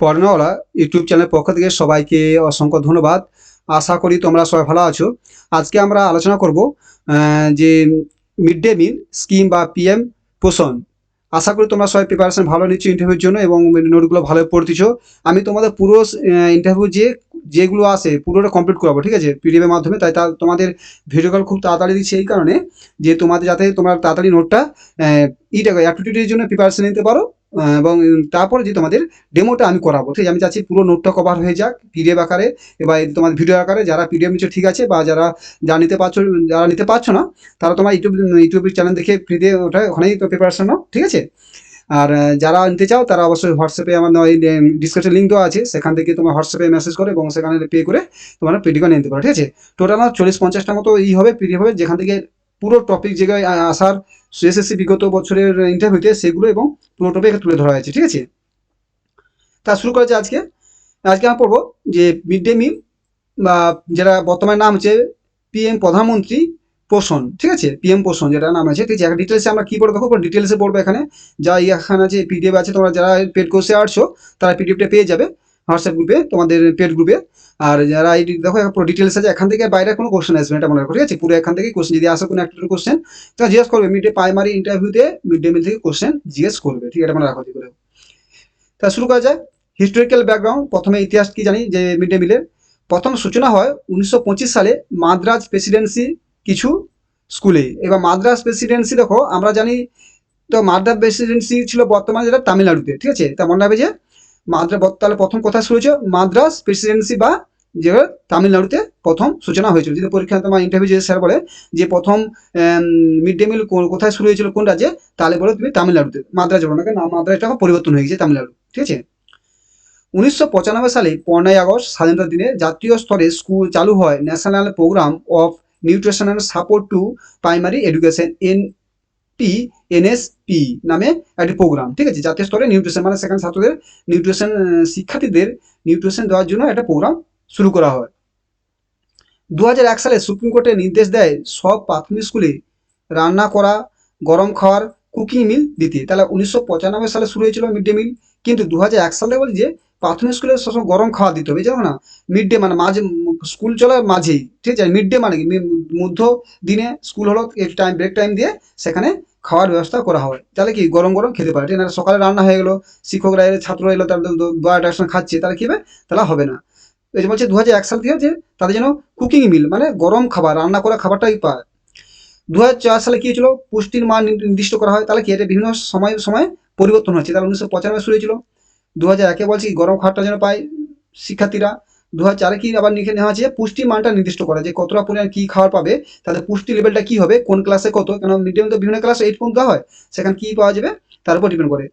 পড়নাওয়ালা YouTube চ্যানেলের পক্ষ থেকে সবাইকে অসংখ্য ধন্যবাদ। আশা করি তোমরা সবাই ভালো আছো। আজকে আমরা আলোচনা করব যে মিড ডে মিল স্কিম বা পিএম পোষণ। আশা করি তোমরা সবাই প্রিপারেশন ভালো নিচ্ছ ইন্টারভিউর জন্য এবং নোটগুলো ভালো পড়তেছো। আমি তোমাদের পুরো ইন্টারভিউ যে, যেগুলো আসে পুরোটা কমপ্লিট করাবো, ঠিক আছে? পিডিএফের মাধ্যমে। তাই তা তোমাদের ভিডিও কল খুব তাড়াতাড়ি দিচ্ছে এই কারণে যে তোমাদের যাতে তোমরা তাড়াতাড়ি নোটটা ইটা অ্যাক্টিভিটির জন্য প্রিপারেশন নিতে পারো। এবং তারপরে যে তোমাদের ডেমোটা আমি করাবো, ঠিক আমি চাচ্ছি পুরো নোটটা কভার হয়ে যাক পিডিএফ আকারে, এবার তোমার ভিডিও আকারে, যারা পিডিএফ নিচ্ছ ঠিক আছে, বা যারা যা নিতে পারছ, যারা নিতে পারছ না, তারা তোমার ইউটিউব ইউটিউবের চ্যানেল দেখে ফ্রিতে ওটা ওখানেই তো প্রিপারেশন নাও, ঠিক আছে? আর যারা নিতে চাও, তারা অবশ্যই হোয়াটসঅ্যাপে আমার ডিসক্রিপশন লিঙ্ক দেওয়া আছে, সেখান থেকে তোমার হোয়াটসঅ্যাপে মেসেজ করে এবং সেখানে পে করে তোমরা পিডিএফ নিতে পারো, ঠিক আছে? টোটাল আমার চল্লিশ পঞ্চাশটা মতো ই হবে পিডিএফ হবে, যেখান থেকে পুরো টপিক জায়গায় আসার এসএসসি বিগত বছরের ইন্টারভিউতে সেগুলো এবং পুরো টপিক তুলে ধরা হয়েছে, ঠিক আছে? তা শুরু করেছে আজকে। আজকে আমরা পড়ব যে মিড ডে মিল বা যেটা বর্তমানে নাম হচ্ছে পিএম প্রধানমন্ত্রী পোষণ, ঠিক আছে? পিএম পোষণ যেটা নাম আছে, ঠিক আছে? ডিটেলসে আমরা কী পড়ব দেখো ডিটেলসে পড়ব এখানে। যা এখানে আছে পিডিএফ আছে, তোমরা যারা পেড কোর্সে আসছো তারা পিডিএফটা পেয়ে যাবে। হোয়াটসঅ্যাপ গ্রুপে তোমাদের পেড গ্রুপে আর যারা এই দেখো পুরো ডিটেলস আছে, এখান থেকে বাইরে কোনো কোশ্চেন আসবে এটা মনে রাখো, ঠিক আছে? পুরো এখান থেকে কোশ্চেন যদি আসে কোনো একটা কোশ্চেন তো জিজ্ঞেস করবে মিড ডে প্রাইমারি ইন্টারভিউতে মিড ডে মিল থেকে কোশ্চেন জিজ্ঞেস করবে, ঠিক এটা মনে রাখো করে তা শুরু করা যায় হিস্টোরিক্যাল ব্যাকগ্রাউন্ড প্রথমে ইতিহাস কি জানি, যে মিড ডে মিলের প্রথম সূচনা হয় উনিশশো পঁচিশ সালে মাদ্রাজ প্রেসিডেন্সি কিছু স্কুলে এবার মাদ্রাজ প্রেসিডেন্সি দেখো, আমরা জানি তো মাদ্রাজ প্রেসিডেন্সি ছিল বর্তমানে যেটা তামিলনাড়ুতে, ঠিক আছে? তা মনে হবে যে মাদ্রাজ তাহলে প্রথম কথা শুরু মাদ্রাজ প্রেসিডেন্সি বা যে তামিলনাড়ুতে প্রথম সূচনা হয়েছিল। যদি পরীক্ষা তোমার ইন্টারভিউ যে স্যার বলে যে প্রথম মিড ডে মিল কোথায় শুরু হয়েছিল কোন রাজ্যে, তাহলে বলো তুমি তামিলনাড়ুতে। মাদ্রাজ বলো না কেন মাদ্রাজটা পরিবর্তন হয়ে গেছে তামিলনাড়ু, ঠিক আছে? উনিশশো পঁচানব্বই সালে পনেরোই আগস্ট স্বাধীনতা দিনে জাতীয় স্তরে স্কুল চালু হয় national program of nutrition and support to primary education N P NSP নামে একটি প্রোগ্রাম ঠিক আছে? জাতীয় স্তরে নিউট্রিশন মানে সেখানে ছাত্রদের নিউট্রিশন শিক্ষার্থীদের নিউট্রিশন দেওয়ার জন্য একটা প্রোগ্রাম শুরু করা হয়। দু হাজার এক সালে সুপ্রিম কোর্টে নির্দেশ দেয়, সব প্রাথমিক স্কুলে রান্না করা, গরম খাওয়ার কুকিং মিল দিতে। তাহলে উনিশশো পঁচানব্বই সালে শুরু হয়েছিল মিড ডে মিল কিন্তু দু সালে বলছে যে প্রাথমিক স্কুলে সবসময় গরম খাওয়া দিতে হবে জানো না? মিড ডে মানে মাঝে, স্কুল চলার মাঝেই, ঠিক আছে? মিড ডে মানে কি? মধ্য দিনে স্কুল হলো টাইম ব্রেক টাইম দিয়ে সেখানে খাওয়ার ব্যবস্থা করা হয় তাহলে কি গরম গরম খেতে পারে, ঠিক আছে সকালে রান্না হয়ে গেলো, শিক্ষকরা এলো ছাত্র এলো, তাদের বারোটা একসঙ্গে খাচ্ছে, তাহলে কি হবে? তাহলে হবে না। এই যে বলছে দু হাজার এক সাল থেকে যে তাদের যেন কুকিং মিল মানে গরম খাবার, রান্না করা খাবারটাই পায়। দু চার সালে কী হয়েছিল? পুষ্টির মান নির্দিষ্ট করা হয়। তাহলে কি এটা বিভিন্ন সময় সময় পরিবর্তন হচ্ছে তাহলে উনিশশো পঁচানব্বই শুরু হয়েছিল। দু হাজার একে বলছি গরম খাবারটা যেন পায় শিক্ষার্থীরা। দু হাজার চারে কি আবার লিখে নেওয়া হচ্ছে পুষ্টি মানটা নির্দিষ্ট করা যে কতটা পরিমাণ কি খাবার পাবে তাদের পুষ্টি লেভেলটা কি হবে, কোন ক্লাসে কত, কেন মিডিয়াম তো বিভিন্ন ক্লাসে এইট পর্যন্ত হয়, সেখানে কি পাওয়া যাবে, তার উপর ডিপেন্ড করে।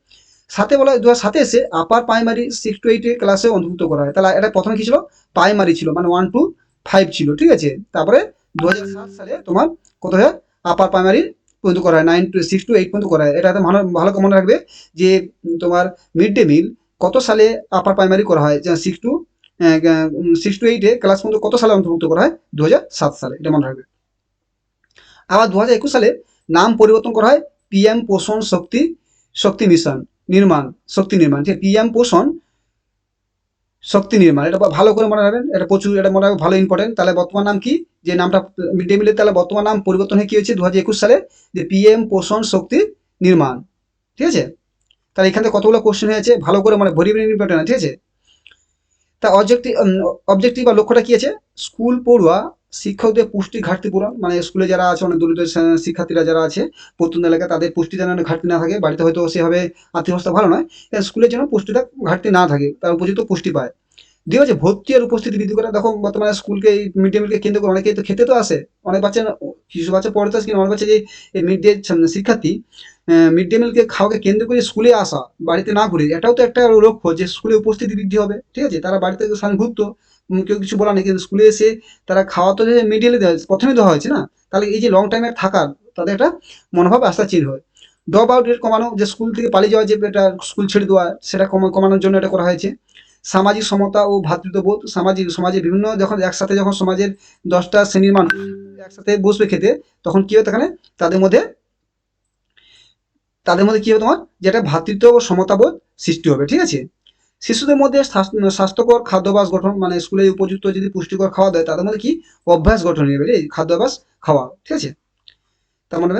সাথে বলা দু হাজার সাথে এসে আপার প্রাইমারি সিক্স টু এইটে ক্লাসে অন্তর্ভুক্ত করা হয়। তাহলে এটা প্রথমে কি ছিল? প্রাইমারি ছিল মানে ওয়ান টু ফাইভ ছিল, ঠিক আছে? তারপরে দু হাজার সাত সালে তোমার কত হয়? আপার প্রাইমারি পর্যন্ত করা হয় nine to six to eight পর্যন্ত করা হয়। এটা ভালো ভালো মনে রাখবে যে তোমার মিড ডে মিল কত সালে আপার প্রাইমারি করা হয়? সিক্স টু সিক্স টু এইটে ক্লাস পর্যন্ত কত সালে অন্তর্ভুক্ত করা হয়? দু হাজার সাত সালে, এটা মনে রাখবে। আবার দু হাজার একুশ সালে নাম পরিবর্তন করা হয় পিএম পোষণ শক্তি শক্তি মিশন নির্মাণ শক্তি নির্মাণ ঠিক পিএম পোষণ শক্তি নির্মাণ এটা ভালো করে মনে রাখবেন, এটা প্রচুর, এটা মনে রাখবেন, ভালো ইম্পর্টেন্ট তাহলে বর্তমান নাম কি? যে নামটা মিড ডে মিলের, তাহলে বর্তমান নাম পরিবর্তন হয়ে কি হয়েছে? দু হাজার একুশ সালে যে পিএম পোষণ শক্তি নির্মাণ ঠিক আছে? তাহলে এখান থেকে কতগুলো কোশ্চেন হয়েছে? ভালো করে মানে ভরি ভরি ইম্পর্টেন্ট ঠিক আছে? তা অবজেক্টিভ অবজেক্টিভ বা লক্ষ্যটা কি আছে? স্কুল পড়ুয়া, শিক্ষকদের পুষ্টি ঘাটতি পূরণ মানে স্কুলে যারা আছে, অনেক দরিদ্র শিক্ষার্থীরা যারা আছে, প্রত্যন্ত এলাকায় তাদের পুষ্টি যেন ঘাটতি না থাকে, বাড়িতে হয়তো সেভাবে আর্থিক অবস্থা ভালো নয় স্কুলের যেন পুষ্টিটা ঘাটতি না থাকে, তার উপযুক্ত পুষ্টি পায়। দিয়ে হচ্ছে ভর্তি আর উপস্থিতি বৃদ্ধি করে। দেখো, বর্তমানে স্কুলকে এই মিড ডে মিলকে কেন্দ্র করে অনেকেই তো খেতে তো আসে। অনেক বাচ্চা, কিছু বাচ্চা পড়তে আসে, কিন্তু অনেক বাচ্চা যে মিড ডে শিক্ষার্থী মিড ডে মিলকে খাওয়াকে কেন্দ্র করে স্কুলে আসা বাড়িতে না ঘুরে এটাও তো একটা লক্ষ্য যে স্কুলে উপস্থিতি বৃদ্ধি হবে ঠিক আছে? তারা বাড়িতে সামনে ঘুরতো কেউ কিছু বলা নেই কিন্তু স্কুলে এসে তারা খাওয়া তো দেওয়া হয়েছে, প্রথমে দেওয়া হয়েছে না? তাহলে এই যে লং টাইমের থাকার তাদের একটা মনোভাব আস্থা চেঞ্জ হয়। ড্রপ আউট রেট কমানো যে স্কুল থেকে পালিয়ে যাওয়া যে এটা স্কুল ছেড়ে দেওয়া সেটা কমা- কমানোর জন্য এটা করা হয়েছে। সামাজিক সমতা ও ভ্রাতৃত্ববোধ সামাজিক সমাজে বিভিন্ন যখন একসাথে যখন সমাজের দশটা শ্রেণির মানুষ একসাথে বসবে খেতে তখন কী হয় এখানে তাদের মধ্যে তাদের মধ্যে কি হবে তোমার? যেটা ভ্রাতৃত্ব ও সমতাবোধ সৃষ্টি হবে, ঠিক আছে? শিশুদের মধ্যে স্বাস্থ্যকর খাদ্যাভ্যাস গঠন মানে স্কুলে উপযুক্ত যদি পুষ্টিকর খাওয়া দেয়, তাদের মধ্যে কি? অভ্যাস গঠন হবে রে খাদ্যাভ্যাস খাওয়া, ঠিক আছে? তার মানে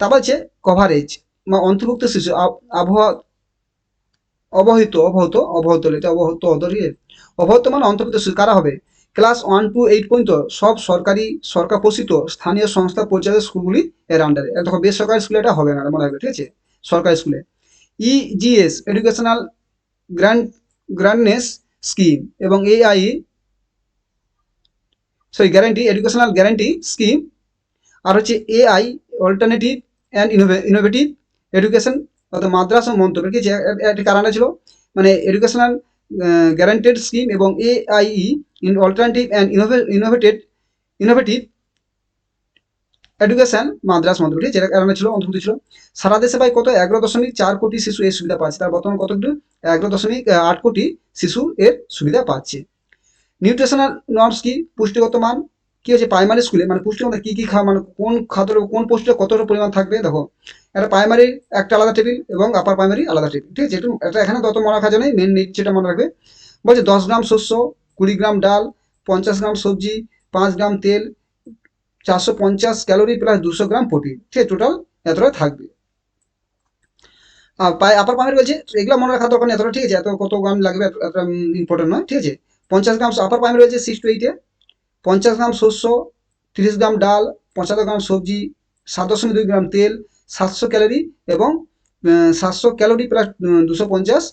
তারপর হচ্ছে কভারেজ বা অন্তর্ভুক্ত শিশু আবহাওয়া, অবহিত, অবহত অবহত, এটা অবহত অদরিয়ে অবহত মানে অন্তর্ভুক্ত শিশু, কারা হবে? ক্লাস ওয়ান টু এইট পর্যন্ত সব সরকারি, সরকার পোষিত স্থানীয় সংস্থা পর্যায়ের স্কুলগুলি এর আন্ডারে দেখো বেসরকারি স্কুলে এটা হবে না, মনে হবে ঠিক আছে? সরকারি স্কুলে। EGS educational grand grandness scheme এবং AI sorry guarantee educational guarantee scheme আর হচ্ছে AI alternative and innovative education অর্থাৎ মাদ্রাসা মন্ত্রক কি একটি কারণে ছিল মানে এডুকেশনাল গ্যারান্টেড স্কিম এবং AI in alternative and innovated innovative education Madras মন্ত্রক যেটা কারণে ছিল, অন্তর্ভুক্ত ছিল। সারা দেশে প্রায় কত? এগারো দশমিক চার কোটি শিশু এই সুবিধা পাচ্ছে। তার বর্তমান কত এগারো দশমিক আট কোটি শিশু এর সুবিধা পাচ্ছে। নিউট্রিশনাল নর্মস কি? পুষ্টিগত মান কি হচ্ছে? প্রাইমারি স্কুলে মানে পুষ্টিগত কি কি খাওয়া মানে কোন খাদ্য কোন পুষ্টিটা কতটা পরিমাণ থাকবে? দেখো, একটা প্রাইমারি একটা আলাদা টেবিল এবং আপার প্রাইমারি আলাদা টেবিল ঠিক আছে? এটা এখানে তত মনে রাখা যায় মেন নিট যেটা মনে রাখবে। বলছে দশ গ্রাম শস্য, কুড়ি গ্রাম ডাল, পঞ্চাশ গ্রাম সবজি, পাঁচ গ্রাম তেল চারশো পঞ্চাশ ক্যালোরি প্লাস দুশো গ্রাম প্রোটিন। ঠিক আছে টোটাল এতটা থাকবে। আর পাই আপার প্রাইমারি বলছে, এগুলো মনে রাখা দরকার এতটা ঠিক আছে, এত কত গ্রাম লাগবে এতটা ইম্পর্টেন্ট নয়, ঠিক আছে? পঞ্চাশ গ্রাম আপার প্রাইমারি রয়েছে সিক্স টু এইটে পঞ্চাশ গ্রাম শস্য, তিরিশ গ্রাম ডাল পঁচাত্তর গ্রাম সবজি, সাত দশমিক দুই গ্রাম তেল, সাতশো ক্যালোরি এবং সাতশো ক্যালোরি প্লাস দুশো পঞ্চাশ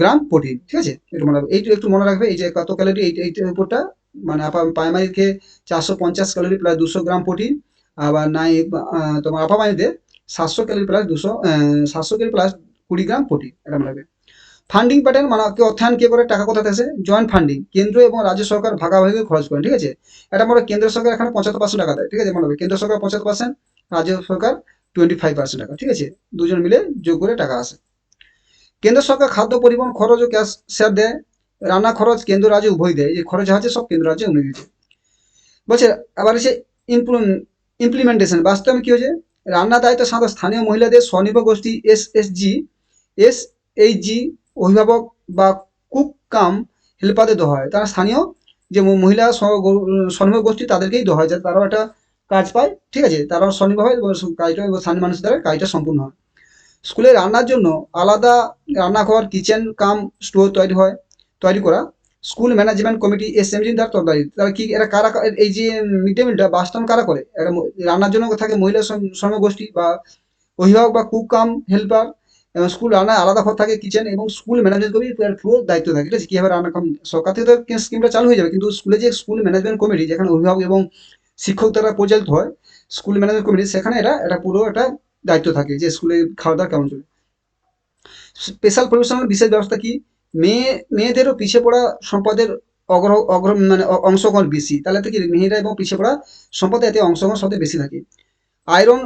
গ্রাম প্রোটিন, ঠিক আছে? একটু মনে রাখবে এইটু একটু মনে রাখবে এই যে কত ক্যালোরি, এই এইটার উপরটা মানে আপার প্রাইমারিকে চারশো পঞ্চাশ ক্যালোরি প্লাস দুশো গ্রাম প্রোটিন আবার নাই তোমার আপার প্রাইমারিতে সাতশো ক্যালোরি প্লাস দুশো সাতশো ক্যালোরি প্লাস কুড়ি গ্রাম প্রোটিন এটা মনে ফান্ডিং প্যাটার্ন মানে অর্থায়ন কে করে, টাকা কোথা থেকে জয়েন্ট ফান্ডিং কেন্দ্র এবং রাজ্য সরকার ভাগাভাগি খরচ করেন, ঠিক আছে? এটা মনে কেন্দ্র সরকার এখানে পঁচাত্তর পার্সেন্ট টাকা দেয়, ঠিক আছে মনে হবে? কেন্দ্র সরকার পঁচাত্তর পার্সেন্ট রাজ্য সরকার টোয়েন্টি ফাইভ পার্সেন্ট টাকা, ঠিক আছে? দুজন মিলে যোগ করে টাকা আসে। কেন্দ্র সরকার খাদ্য পরিবহন, খরচ ও ক্যাশ শেয়ার দেয় রান্না খরচ কেন্দ্র রাজ্য উভয় দেয়, যে খরচ আছে সব কেন্দ্র রাজ্যে উনি দিয়েছে বলছে, আবার এসে ইমপ্লিমেন্টেশন বাস্তবে কি হয়েছে? রান্নার দায়িত্ব সাধারণত স্থানীয় মহিলাদের স্বনির্ভর গোষ্ঠী S S G S H G অভিভাবক বা কুক কাম হেল্পারদের দেওয়া হয় তারা স্থানীয় যে মহিলা স্বনির্ভর গোষ্ঠী তাদেরকেই দেওয়া হয় যাতে তারাও একটা কাজ পায়। ঠিক আছে তারাও স্বনির্ভর হয় কাজটা স্থানীয় মানুষের দ্বারা কাজটা সম্পূর্ণ হয়। স্কুলে রান্নার জন্য আলাদা রান্নাঘর কিচেন কাম স্টোর তৈরি হয়। তৈরি করা। School management committee, S M G দ্বারা তদারি তারা কি এরা কারা এই যে মিড ডে মিলটা বাস্তব কারা করে? এরা রান্নার জন্য থাকে মহিলা স্বয়ং বা অভিভাবক বা কুক কাম হেল্পার এবং স্কুল রান্নায় আলাদা ঘর থাকে, কিচেন এবং স্কুল ম্যানেজমেন্ট কমিটি এর পুরো দায়িত্ব থাকে। ঠিক আছে? কীভাবে রান্না সরকার থেকে তো স্কিমটা চালু হয়ে যাবে। কিন্তু স্কুলে যে স্কুল ম্যানেজমেন্ট কমিটি, যেখানে অভিভাবক এবং শিক্ষক দ্বারা পরিচালিত হয়, স্কুল ম্যানেজমেন্ট কমিটি, সেখানে এটা এটা পুরো একটা দায়িত্ব থাকে যে স্কুলে খাওয়া দাওয়া কেমন চলে। স্পেশাল প্রফেশনাল বিশেষ ব্যবস্থা কি? মেয়ে, মেয়েদেরও পিছিয়ে পড়া সম্পদের অগ্র অগ্র মানে অংশগ্রহণ বেশি। তাহলে কি মেয়েরা এবং পিছিয়ে পড়া সম্পদে এতে অংশগ্রহণ সবচেয়ে বেশি থাকে। আয়রন,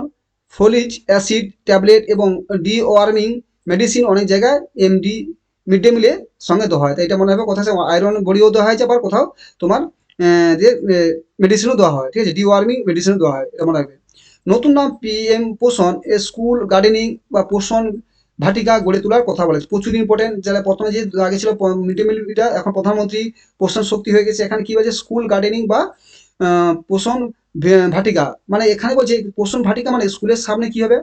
ফলিজ অ্যাসিড, ট্যাবলেট এবং ডি ওয়ার্মিং মেডিসিন অনেক জায়গায় এমডি, মিড ডে মিলে সঙ্গে দেওয়া হয়। তাই এটা মনে হবে কোথাও আয়রন বড়িও দেওয়া হয়েছে আবার কোথাও তোমার যে মেডিসিনও দেওয়া হয়, ঠিক আছে? ডি ওয়ার্মিং মেডিসিনও দেওয়া হয়, এটা মনে রাখবে। নতুন নাম পিএম পোষণ, এ স্কুল গার্ডেনিং বা পোষণ ভাটিকা গড়ে তোলার কথা বলেছে প্রচুর ইম্পর্টেন্ট যারা প্রথমে যে আগে ছিল মিড ডে মিলটা এখন প্রধানমন্ত্রী পোষণ শক্তি হয়ে গেছে। এখানে কি বলছে? স্কুল গার্ডেনিং বা পোষণ ভাটিকা মানে এখানে বলছে পোষণ ভাটিকা মানে স্কুলের সামনে কি হবে?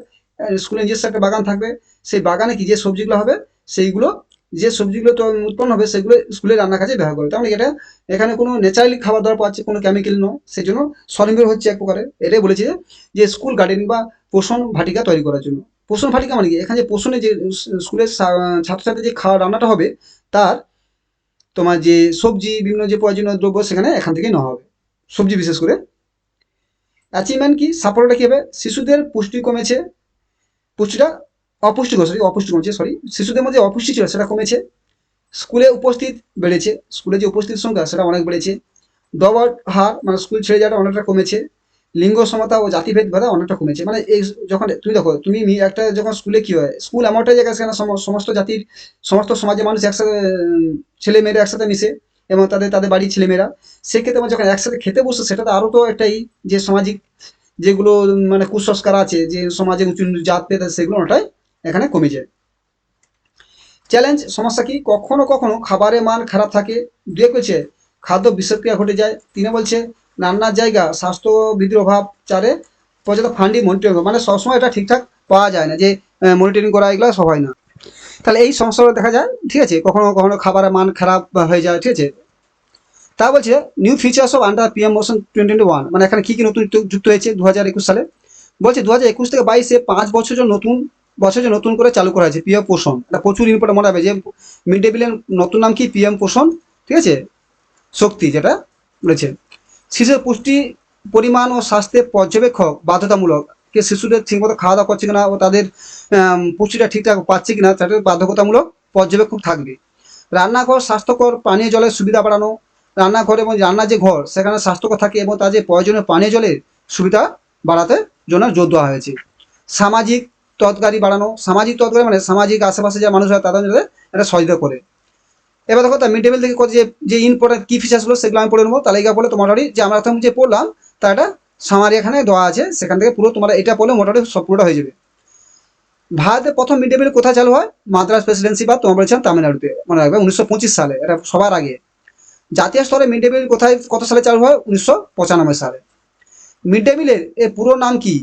স্কুলের নিজস্ব একটা বাগান থাকবে। সেই বাগানে কি যে সবজিগুলো হবে, সেইগুলো যে সবজিগুলো তো উৎপন্ন হবে, সেগুলো স্কুলে রান্নার কাজে ব্যবহার করে তার মানে এটা এখানে কোনো ন্যাচারালি খাবার দাবার পাচ্ছে কোনো কেমিক্যাল নয়। সেই জন্য স্বনির্ভর হচ্ছে এক প্রকারে। এটাই বলেছে যে স্কুল গার্ডেন বা পোষণ ভাটিকা তৈরি করার জন্য। পোষণ ভাটিকা মানে কি? এখানে যে পোষণে যে স্কুলের ছাত্রছাত্রী যে খাওয়া রান্নাটা হবে, তার তোমার যে সবজি, বিভিন্ন যে প্রয়োজনীয় দ্রব্য, সেখানে এখান থেকেই নেওয়া হবে। সবজি বিশেষ করে। অ্যাচিভমেন্ট কি? সাফল্যটা কী হবে? শিশুদের পুষ্টি কমেছে। পুষ্টিটা অপুষ্টিকর সরি অপুষ্টি কমেছে সরি শিশুদের মধ্যে অপুষ্টি ছিল, সেটা কমেছে। স্কুলে উপস্থিত বেড়েছে, স্কুলে যে উপস্থিত সংখ্যা, সেটা অনেক বেড়েছে। ডবল হার মানে স্কুল ছেড়ে যাওয়াটা অনেকটা কমেছে। লিঙ্গ সমতা ও জাতিভেদ ভেদা অনেকটা কমেছে। মানে এই যখন তুমি দেখো, তুমি একটা যখন স্কুলে কি হয়, স্কুল এমন একটা জায়গা সেখানে সম- সমস্ত জাতির, সমস্ত সমাজের মানুষ একসাথে, ছেলে মেয়েরা একসাথে মিশে, এবং তাদের তাদের বাড়ির ছেলেমেয়েরা সেক্ষেত্রে আমার যখন একসাথে খেতে বসে, সেটা তো আরও তো একটাই যে সামাজিক যেগুলো মানে কুসংস্কার আছে, যে সমাজে উঁচু জাত পেতে সেগুলো ওটাই এখানে কমে যায়। চ্যালেঞ্জ সমস্যা কি? কখনো কখনো খাবারের মান খারাপ থাকে। দুয়ে বলছে, খাদ্য বিষক্রিয়া ঘটে যায়। তিনে বলছে রান্নার জায়গা স্বাস্থ্যবিধির অভাব চারে পর্যাপ্ত ফান্ডিং মনিটরিং মানে সবসময় এটা ঠিকঠাক পাওয়া যায় না যে মনিটরিং করা এগুলো সব হয় না। তাহলে এই সমস্যাগুলো দেখা যায়, ঠিক আছে? কখনো কখনো খাবারের মান খারাপ হয়ে যায়, ঠিক আছে? তা বলছে new features of under PM Poshan twenty one মানে এখানে কী কী নতুন যুক্ত হয়েছে দু হাজার একুশ সালে? বলছে দু হাজার একুশ থেকে বাইশে পাঁচ বছর নতুন বছর নতুন করে চালু করা হয়েছে পিএম পোষণ এটা প্রচুর ইম্পর্টেন্ট মনে হবে যে মিড ডে মিলের নতুন নাম কি? পিএম পোষণ ঠিক আছে? শক্তি যেটা বলেছে শিশুর পুষ্টি, পরিমাণ ও স্বাস্থ্যের পর্যবেক্ষক বাধ্যতামূলক। কে শিশুদের ঠিকমতো খাওয়া দাওয়া করছে কিনা ও তাদের পুষ্টিটা ঠিকঠাক পাচ্ছে কিনা তাদের বাধ্যতামূলক পর্যবেক্ষক থাকবে। রান্নাঘর স্বাস্থ্যকর পানীয় জলের সুবিধা বাড়ানো, রান্নাঘর এবং রান্নার যে ঘর, সেখানে স্বাস্থ্যকর থাকে এবং যে প্রয়োজনীয় পানীয় জলের সুবিধা বাড়াতে জন্য জোর দেওয়া হয়েছে। সামাজিক তৎকারী বাড়ানো, সামাজিক তৎকারী মানে সামাজিক আশেপাশে যে মানুষ হয় তাদের এটা সহযোগিতা করে। এবার দেখো মিড ডে মিল থেকে যে যে ইম্পর্টেন্ট কী ফিচার্সগুলো সেগুলো আমি পড়ে নেব তালিকা পড়লে তোমার যে আমরা প্রথম যে পড়লাম, তা এটা সামারি এখানে দেওয়া আছে, সেখান থেকে পুরো তোমার এটা পড়লে মোটামুটি সব পুরোটা হয়ে যাবে। ভারতের প্রথম মিড ডে মিল কোথায় চালু হয়? মাদ্রাস প্রেসিডেন্সি বা তোমার বলেছিলাম তামিলনাড়ুতে, মনে রাখবে, উনিশশো পঁচিশ সালে, এটা সবার আগে। জাতীয় স্তরে মিড ডে মিল কোথায়, কত সালে চালু হয়? উনিশশো পঁচানব্বই সালে। মিড ডে মিলের এর পুরো নাম কি?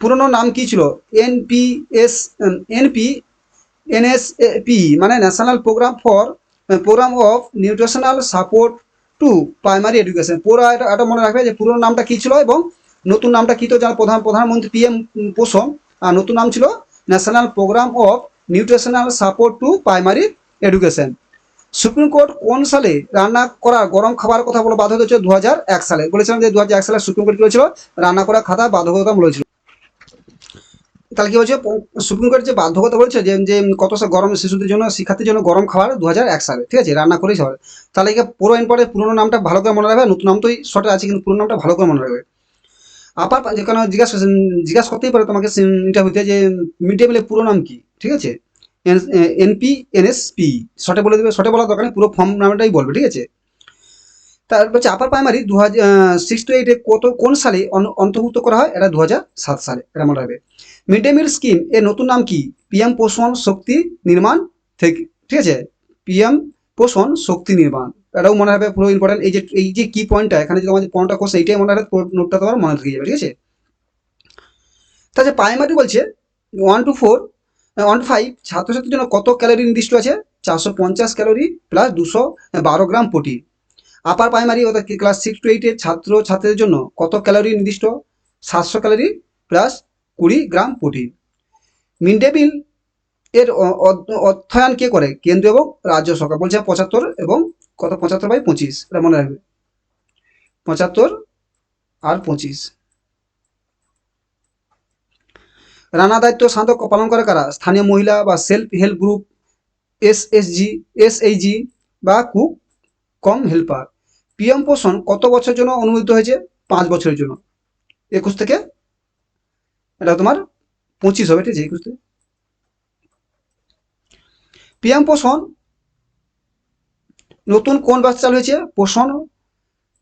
পুরনো নাম কি ছিল? এনপিএস এনপি এনএসপি মানে national program for program of nutritional support to primary education পুরো এটা মনে রাখবে যে পুরনো নামটা কী ছিল এবং নতুন নামটা কী তো জানা? প্রধান, প্রধানমন্ত্রী পিএম পোষণ। আর নতুন নাম ছিল national program of nutritional support to primary education supreme court কোন সালে রান্না করা গরম খাবার কথা বলে, বাধ্য হয়েছিল দু সালে। বলেছিলাম যে দু সালে সুপ্রিম কোর্ট কি বলেছিল? রান্না করা খাতা বাধ্যকতা বলেছিল তাহলে কি বলছে সুপ্রিম কোর্ট যে বাধ্যকতা বলছে যে যে কত গরম শিশুদের জন্য, শিক্ষার্থীর জন্য গরম খাবার দু এক সালে, ঠিক আছে? রান্না করেই সবার। তাহলে একে পুরো ইম্পর্টেন্ট পুরোনো নামটা ভালো করে মনে রাখবে? নতুন নাম তো শর্টে আছে, কিন্তু পুরোনো নামটা ভালো করে মনে রাখবে। আপার যেখানে জিজ্ঞাসা জিজ্ঞাসা করতেই পারে তোমাকে ইন্টারভিউতে যে মিড ডে মিলের পুরো নাম কি, ঠিক আছে? এনপি, এনএসপি, শর্টে বলে দেবে, শর্টে বলার দরকার পুরো ফর্ম নামটাই বলবে, ঠিক আছে? তারপর হচ্ছে আপার প্রাইমারি দু হাজার সিক্স টু এইটে কত, কোন সালে অন- অন্তর্ভুক্ত করা হয়? এটা দু হাজার সাত সালে, এটা মনে রাখবে। মিড ডে মিল স্কিম, এর নতুন নাম কি? পিএম পোষণ শক্তি নির্মাণ থেকে, ঠিক আছে? পিএম পোষণ শক্তি নির্মাণ। এটাও মনে রাখবে পুরো ইম্পর্টেন্ট এই যে এই যে কি পয়েন্টটা এখানে যে তোমার যে পয়েন্টটা কোর্স এইটাই মনে পুরো নোটটা তোমার মনে থেকে যাবে, ঠিক আছে? তাহলে প্রাইমারি বলছে one to four one to five ছাত্রছাত্রীর জন্য কত ক্যালোরি নির্দিষ্ট আছে? চারশো পঞ্চাশ ক্যালোরি প্লাস দুশো বারো গ্রাম প্রোটিন আপার প্রাইমারি অর্থাৎ ক্লাস সিক্স টু এইটের ছাত্র ছাত্রীদের জন্য কত ক্যালোরি নির্দিষ্ট? সাতশো ক্যালোরি প্লাস কুড়ি gram protein mid day meal এর অ- অ- অর্থায়ন কে করে? কেন্দ্র এবং রাজ্য সরকার। বলছে পঁচাত্তর এবং কত? পঁচাত্তর বাই পঁচিশ। এটা মনে রাখবে। পঁচাত্তর আর পঁচিশ। রানা দায়িত্ব সাধারণত পালন করে কারা? স্থানীয় মহিলা বা self help group, S S G, S এই জি বা কুক কম হেল্পার। পিএম পোষণ কত বছরের জন্য অনুমোদিত হয়েছে? পাঁচ বছরের জন্য। একুশ থেকে এটা তোমার পঁচিশ হবে ঠিক আছে পিএম পোষণ। নতুন কোন বাস চালু হয়েছে? পোষণ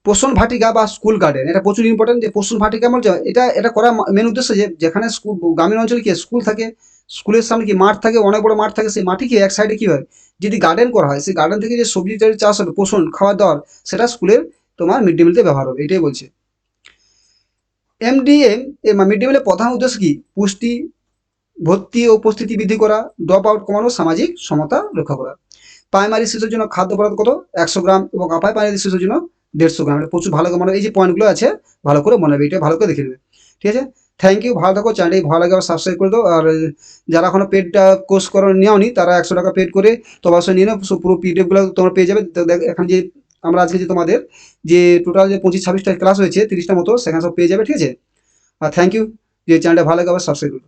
পোষণ ভাটিকা বা স্কুল গার্ডেন। এটা প্রচুর ইম্পর্টেন্ট যে পোষণ ভাটিকা বলছে এটা এটা করার মেন উদ্দেশ্য যে যেখানে স্কুল গ্রামীণ অঞ্চলে কি স্কুল থাকে, স্কুলের সামনে কি মাঠ থাকে, অনেক বড় মাঠ থাকে, সেই মাঠে কি এক সাইডে কি হয়? যদি গার্ডেন করা হয়, সেই গার্ডেন থেকে যে সবজি চাষ হবে, পোষণ, খাওয়া দাওয়ার, সেটা স্কুলের তোমার মিড ডে মিলতে ব্যবহার হবে, এটাই বলছে। এমডিএম মিড ডে মিলের প্রধান উদ্দেশ্য কি? পুষ্টি, ভর্তি ও উপস্থিতি বৃদ্ধি করা ড্রপ আউট কমানো সামাজিক সমতা রক্ষা করা। প্রাইমারি শিশুর জন্য খাদ্য পদার্থ কত? একশো গ্রাম এবং আপার প্রাইমারি শিশুর জন্য দেড়শো গ্রাম। এটা প্রচুর ভালো মনে এই যে পয়েন্টগুলো আছে, ভালো করে মনে হবে এটা ভালো করে দেখে নেবে। ঠিক আছে? থ্যাংক ইউ ভালো থাকো। চ্যানেলটি ভালো লাগে সাবস্ক্রাইব করে দাও। আর যারা এখনও পেডটা কোর্স করো নেওনি, তারা একশো টাকা পেড করে তোমার সঙ্গে নিয়ে নাও। পুরো পিডিএফগুলো তোমরা পেয়ে যাবে। এখন যে আমরা আজকে যে তোমাদের যে টোটাল যে পঁচিশ, ছাব্বিশটা ক্লাস হয়েছে, তিরিশটা মতো সেখানে সব পেয়ে যাবে, ঠিক আছে? আর থ্যাংক ইউ যে চ্যানেলটা ভালো লাগে আবার সাবস্ক্রাইব করো